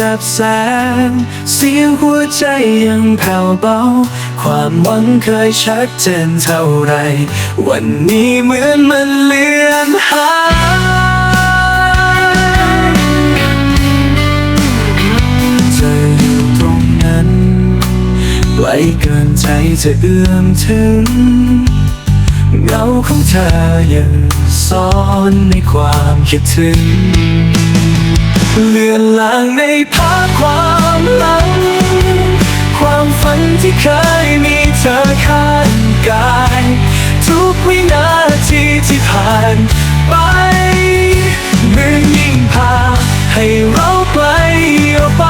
ดับแสง เสียงหัวใจยังแผ่วเบา ความหวังเคยชัดเจนเท่าไร วันนี้เหมือนมันเลือนหายเธออยู่ตรงนั้นไกลเกินใจจะเอื้อมถึงเงาของเธอยังซ่อนในความคิดถึง เลือนลางในภาพความหลัง ความฝันที่เคยมีเธอข้างกาย ทุกวินาทีที่ผ่านไปมือนยิ่งพาให้เราไกลออกไป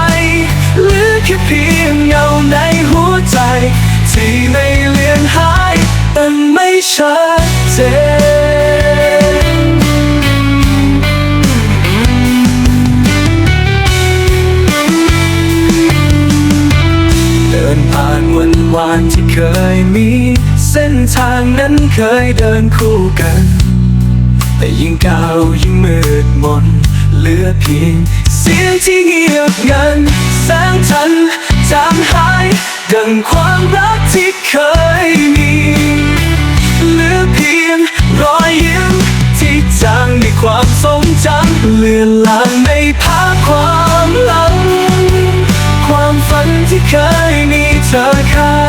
เหลือแค่เพียงเงาในหัวใจ ที่ไม่เลือนหายแต่ไม่ชัดเจน ทางนั้นเคยเดินคู่กัน แต่ยิ่งก้าวยิ่งมืดมนเหลือเพียง เสียงที่เงียบงันแสงจันทร์จางหาย ดังความรักที่เคยมีเหลือเพียงรอยยิ้มที่จางในความทรงจำเลือนลางในภาพความหลัง ความฝันที่เคยมีเธอข้า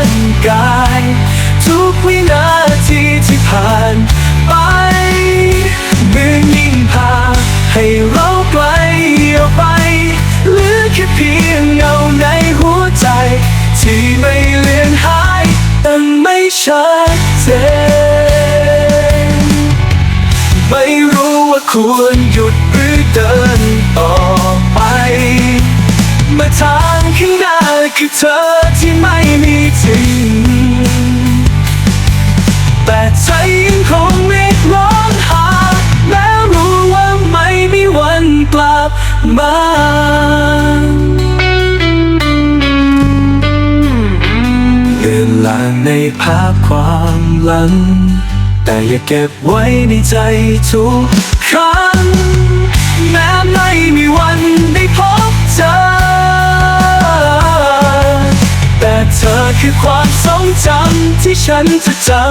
ควรหยุดหรือเดินต่อไป เมื่อทางข้างหน้าคือเธอที่ไม่มีจริงแต่ใจยังคงเรียกร้องหาแม้รู้ว่าไม่มีวันกลับมาเลือนลางในภาพความหลัง แต่อย่าเก็บไว้ในใจทุก คือความทรงจำที่ฉันจะจำ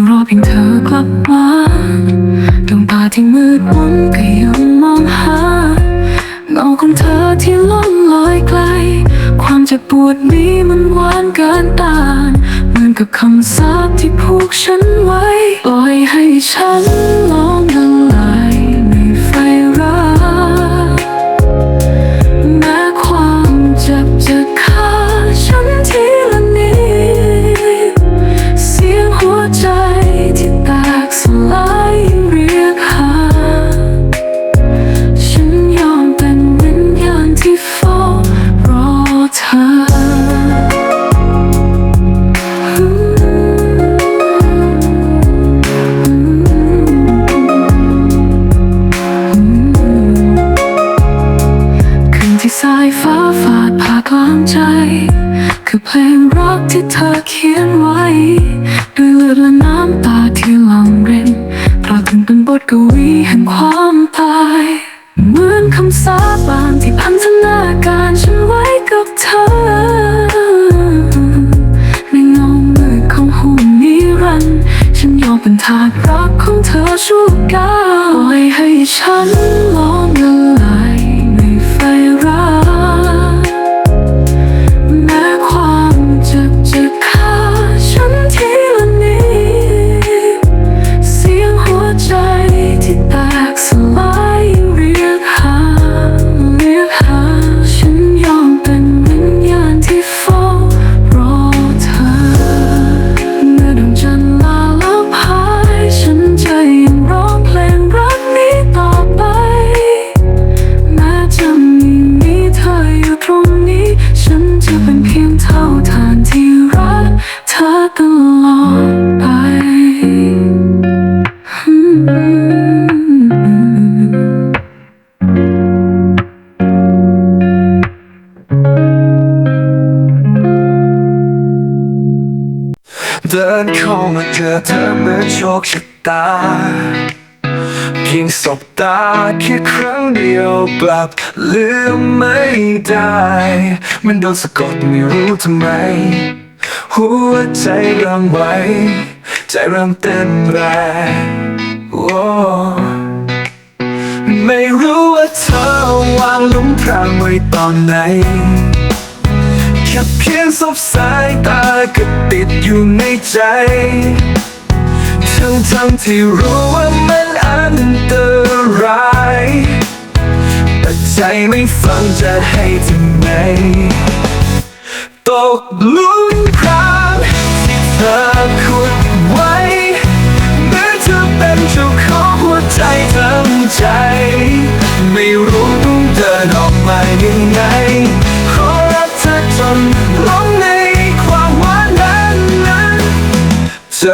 เป็นซากที่รอเพียงเธอกลับมาดวงตาที่มืดมนก็ยังมองหาเงาของเธอที่ล่องลอยไกล ความเจ็บปวดนี้มันหวานเกินต้านเหมือนกับคำสาปที่ผูกฉันไว้ ปล่อยให้ฉันากรักของเธอชั่วก้าวปล่อยให้ฉันลองละลายใน ตาแค่ครั้งเดียวกลับลืมไม่ได้ มันโดนสะกดไม่รู้ทำไม หัวใจริ่มไหวใจเริ่มเต้นแรงโอ้ไม่รู้ว่าเธอวางลุมพรางไว้ตอนไหนแค่เพียงสบสายตาก็ติดอยู่ในใจ ทั้งทั้งที่รู้ว่ามันอันตราย แต่ใจไม่ฟังจะให้ทำไงตกหลุม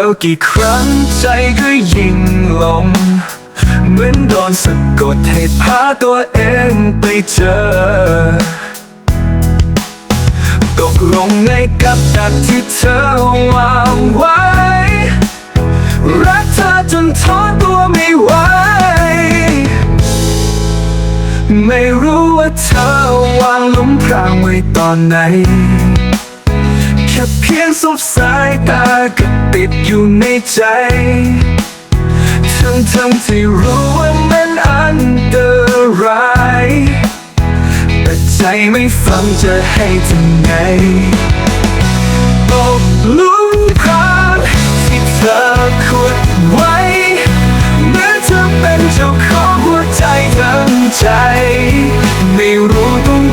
เจอกี่ครั้งใจก็ยิ่งลง เหมือนโดนสะกดให้พาตัวเองไปเจอ ตกลงในกับดักที่เธอวางไว้ รักเธอจนท้อตัวไม่ไหว ไม่รู้ว่าเธอวางหลุมพรางไว้ตอนไหน ค่เพียงสบสายตาก็ติดอยู่ในใจ ทั้งทั้งที่รู้ว่ามันอันตราย แต่ใจไม่ฟังจะให้ทำไงตกลุมพรางที่เธอขุดไว้เหมือนเธอเป็นเจ้าของหัวใจทั้งใจ ไม่รู้ต้อง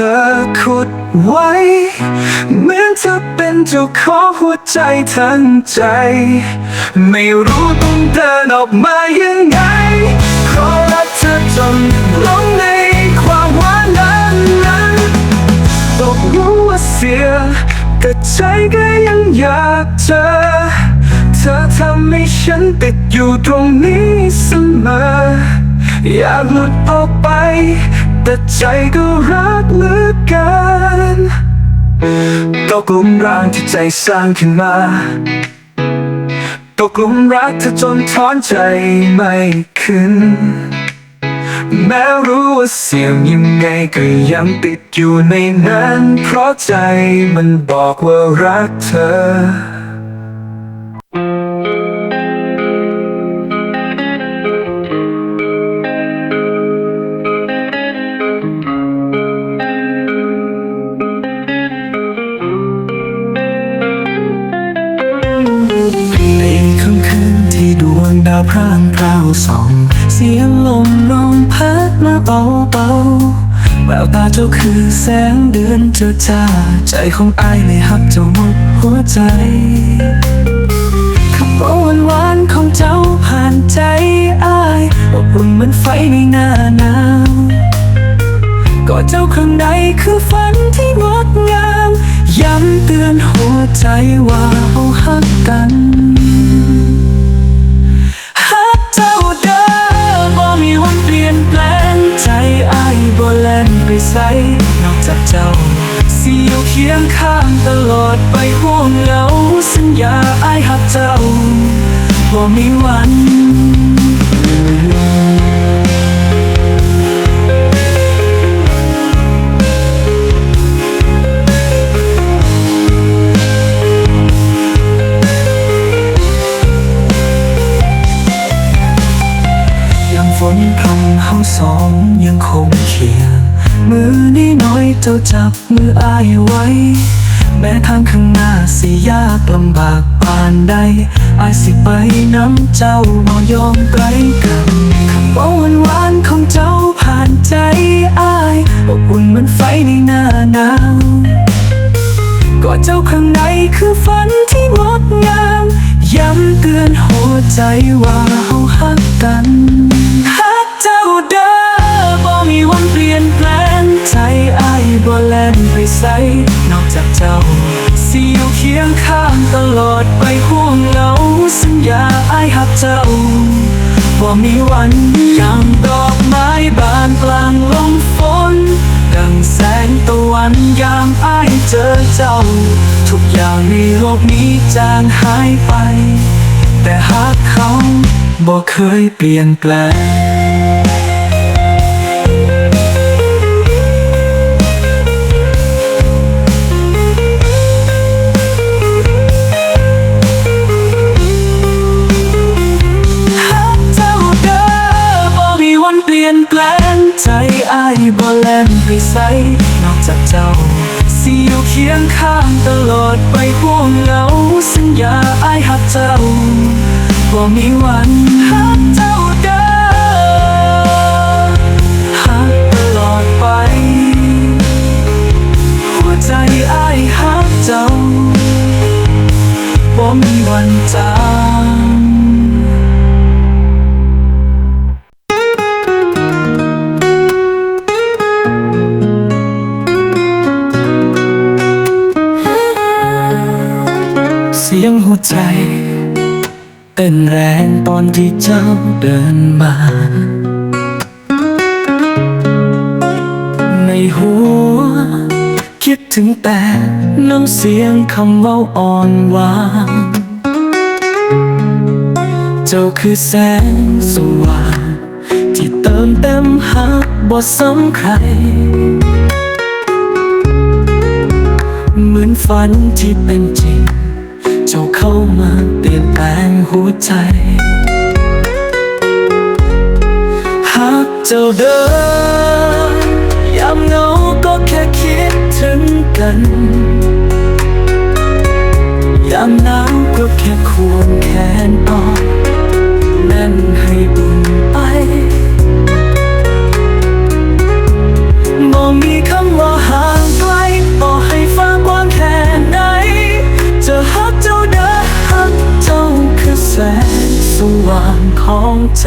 อขุดไว้ เหมือนเธอเป็นเจ้าของหัวใจทั้งใจ ไม่รู้ต้องเดินออกมายังไงขอรักเธอจนหลงในความหวานนั้นนั้นตกรู้ว่าเสีย แต่ใจก็ยังอยากเจอ เธอทำให้ฉันติดอยู่ตรงนี้เสมอ อยากหลุดออกไป แต่ใจก็รักเหลือเกินตกลุมรางที่ใจสร้างขึ้นมา ตกลุมรักเธอจนถอนใจไม่ขึ้น แม้รู้ว่าเสียงยังไงก็ยังติดอยู่ในนั้น เพราะใจมันบอกว่ารักเธอ ส่อง เสียงลมลมพัดมาเบาเบาๆแววตาเจ้าคือแสงเดือนเจ้าจ้าใจของอายไม่หักเจ้าหมดหัวใจคำบอกหวานๆของเจ้าผ่านใจอายอบอุ่นเหมือนไฟในหน้าหนาวกอดเจ้าข้งในคือฝันที่งดงาม ย้ำเตือนหัวใจว่าเอาหักกัน บ่แล่นไปใสนอกจากเจ้า สิอยู่เคียงข้างตลอดไปห่วงเหงาสัญญาอ้ายหักเจ้าบ่มีวัน จับมืออายไว้ แม้ทางข้างหน้าสิยากลำบากผ่านใดอายสิไปน้ำเจ้าบ่ยอมไกลกันคำบอกหวานๆของเจ้าผ่านใจอายอบอุ่นเหมันไฟในหน้าหนาวกอดเจ้าข้างในคือฝันที่งดงาม ย้ำเตือนหัวใจว่าเฮาฮักกัน ล่นไปไสนอกจากเจ้า สิอยู่เคียงข้างตลอดไปห่วงเหงาสัญญาอายหักเจ้าบ่ามีวันยังดอกไม้บานกลางลมฝน ดังแสงตะวันยามอ้ายเจอเจ้า ทุกอย่างในโลกนี้จางหายไป แต่หากเขาบ่เคยเปลี่ยนแปลง บ่แลนไปไสนอกจากเจ้า สิอยู่เคียงข้างตลอดไปห่วงเหงาสัญญาอายฮักเจ้าบ่มีวันฮักเจ้าเด้อฮักตลอดไป หัวใจอายฮักเจ้าบ่มีวันจาง ใจ เต้นแรงตอนที่เจ้าเดินมา ในหัว คิดถึงแต่น้ำเสียงคำเว้าอ่อนหวานเจ้าคือแสงสว่าง ที่เติมเต็มหักบ่ซ้ำใครเหมือนฝันที่เป็นจริง เจ้าเข้ามาเปลี่ยนแปลงหัวใจ หากเจ้าเดินยามเหงาก็แค่คิดถึงกันยามหนาวก็แค่ควงแขนออ ใจ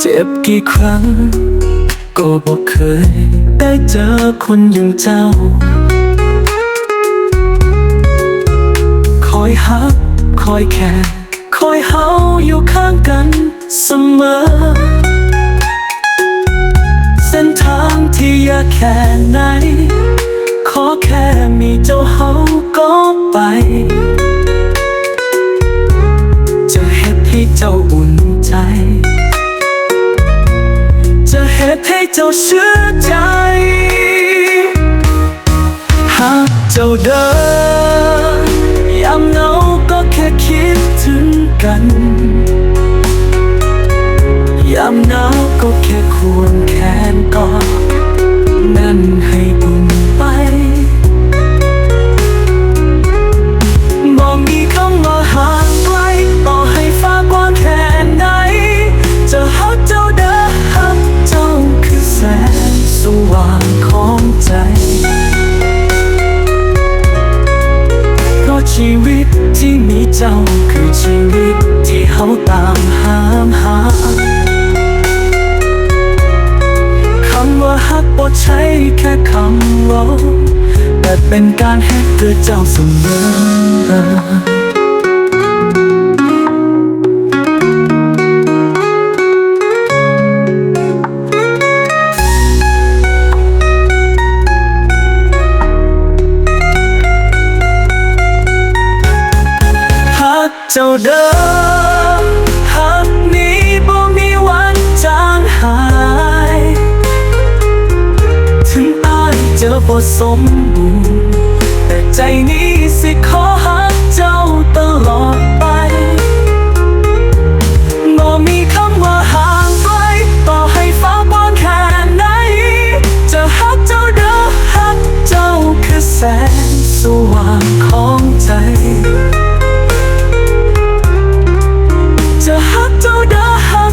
เจ็บกี่ครั้ง ก็บอกเคย ได้เจอคนอย่างเจ้า คอยฮัก คอยแค่คอยเฮาอยู่ข้างกันเสมอ เส้นทางที่ยากแค่ไหน ขอแค่มีเจ้าเฮาก็ไป เจ้าเชื่อใจ หากเจ้าเดินยามเหงาก็แค่คิดถึงกัน เป็นการให้เพื่อเจ้าเสมอฮักเจ้าเดิ สมบูรณ์ แต่ใจนี้สิขอฮักเจ้าตลอดไปบ่มีคำว่าห่างไกลต่อให้ฟ้ากว้างแค่ไหน จะฮักเจ้าเด้อฮักเจ้าคือแสงสว่างของใจ จะฮักเจ้าเด้อฮัก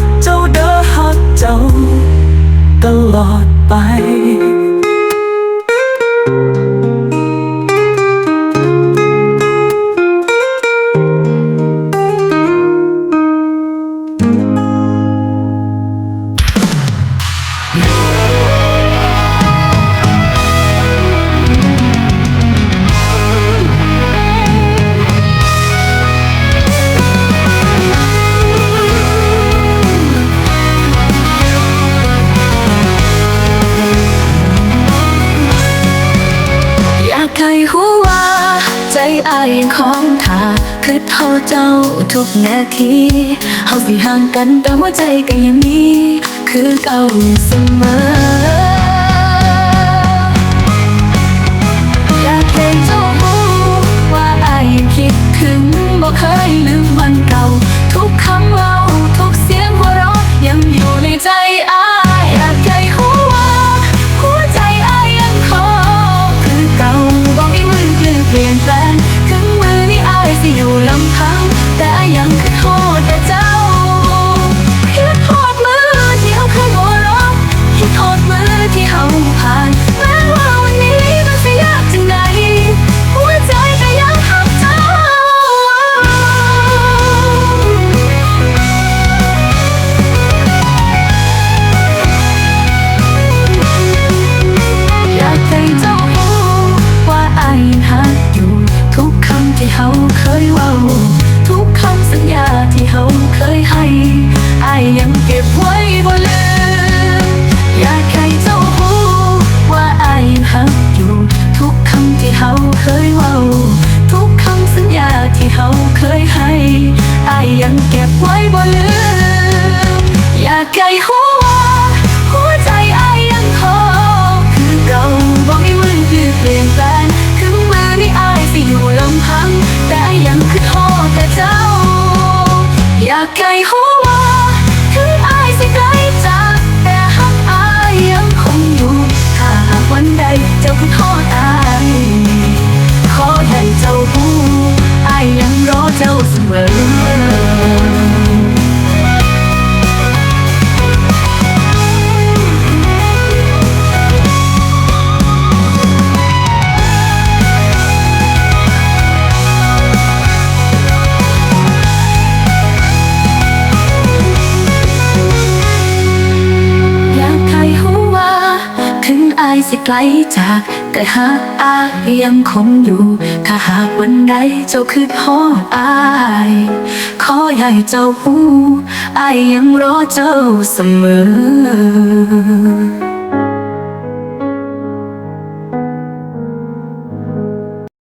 ตลอดไปางกันแต่หัวใจก็ยังมีคือเก่าเสมออยากให้เจ้ารู้ว่าไอ้ยังคิดถึงบ่เคยลืม เก็บไว้บ่ลืม อยากให้รู้ว่าหัวใจอายยังคงคือเก่าบอกให้มือคือเปลี่ยนแปลงถึงมือนี้อายสิอยู่ลำพัง แต่ยังคือโทษแต่เจ้า อยากให้หัวาถึงอายสิไกลจากแต่หักอายยังคงอยู่ถ้าหากวันใดเจ้าคือโทษอายขอให้เจ้ารู้ ยยังรอเจ้าเสมอไกลจากแต่หากอายยังคงอยู่าหากวันใดเจ้าคือทออาย ขอให้เจ้าผู้อายยังรอเจ้าเสมอ